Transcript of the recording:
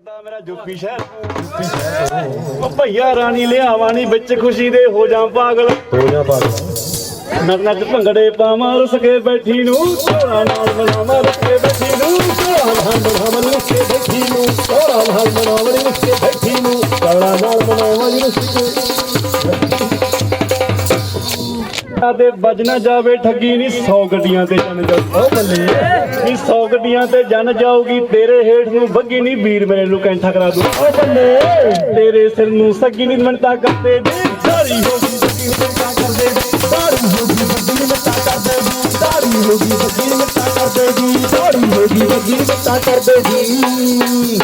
ਕਰਦਾ ਮੇਰਾ ਜੁੱਪੀ ਸ਼ਹਿਰ। ਉਹ ਭਈਆ ਰਾਣੀ ਲਿਆਵਾਂ ਨੀ ਵਿੱਚ ਖੁਸ਼ੀ ਦੇ ਹੋ ਜਾ ਪਾਗਲ। ਹੋ ਜਾ ਪਾਗਲ। ਨੱਚ ਨੱਚ ਭੰਗੜੇ ਪਾਵਾਂ ਰੁਸ ਕੇ ਬੈਠੀ ਨੂੰ। ਢੋਲਾ ਨਾਲ ਮਨਾਵਾਂ ਰੁਸ ਕੇ ਬੈਠੀ ਨੂੰ। ਢੋਲਾ ਨਾਲ ਮਨਾਵਾਂ ਰੁਸ ਕੇ ਬੈਠੀ ਨੂੰ। ਢੋਲਾ ਨਾਲ ਮਨਾਵਾਂ ਰੁਸ ਕੇ ਬੈਠੀ ਨੂੰ। ਢੋਲਾ ਨਾਲ ਮਨਾਵਾਂ ਰੁਸ ਕੇ ਜੱਟਾਂ ਤੇ ਵੱਜਣਾ ਜਾਵੇ ਠੱਗੀ ਨਹੀਂ 100 ਗੱਡੀਆਂ ਤੇ ਜਨ ਜਾਊ। ਬੱਲੇ। ਨਹੀਂ 100 ਗੱਡੀਆਂ ਤੇ ਜਨ ਜਾਊਗੀ ਤੇਰੇ ਹੇਠ ਨੂੰ ਬੱਗੀ ਨਹੀਂ ਵੀਰ ਮੇਰੇ ਨੂੰ ਕੈਂਠਾ ਕਰਾ ਦੂ। ਓ ਬੱਲੇ। ਤੇਰੇ ਸਿਰ ਨੂੰ ਸੱਗੀ ਨਹੀਂ ਮੰਨਤਾ ਕਰਦੇ ਸਾਰੀ ਕਰਦੇ ਦੇ ਸਾਰੀ ਹੋ ਬੱਗੀ ਮੰਨਤਾ ਕਰਦੇ ਦੇ ਸਾਰੀ ਹੋ ਬੱਗੀ ਮੰਨਤਾ ਕਰਦੇ ਦੇ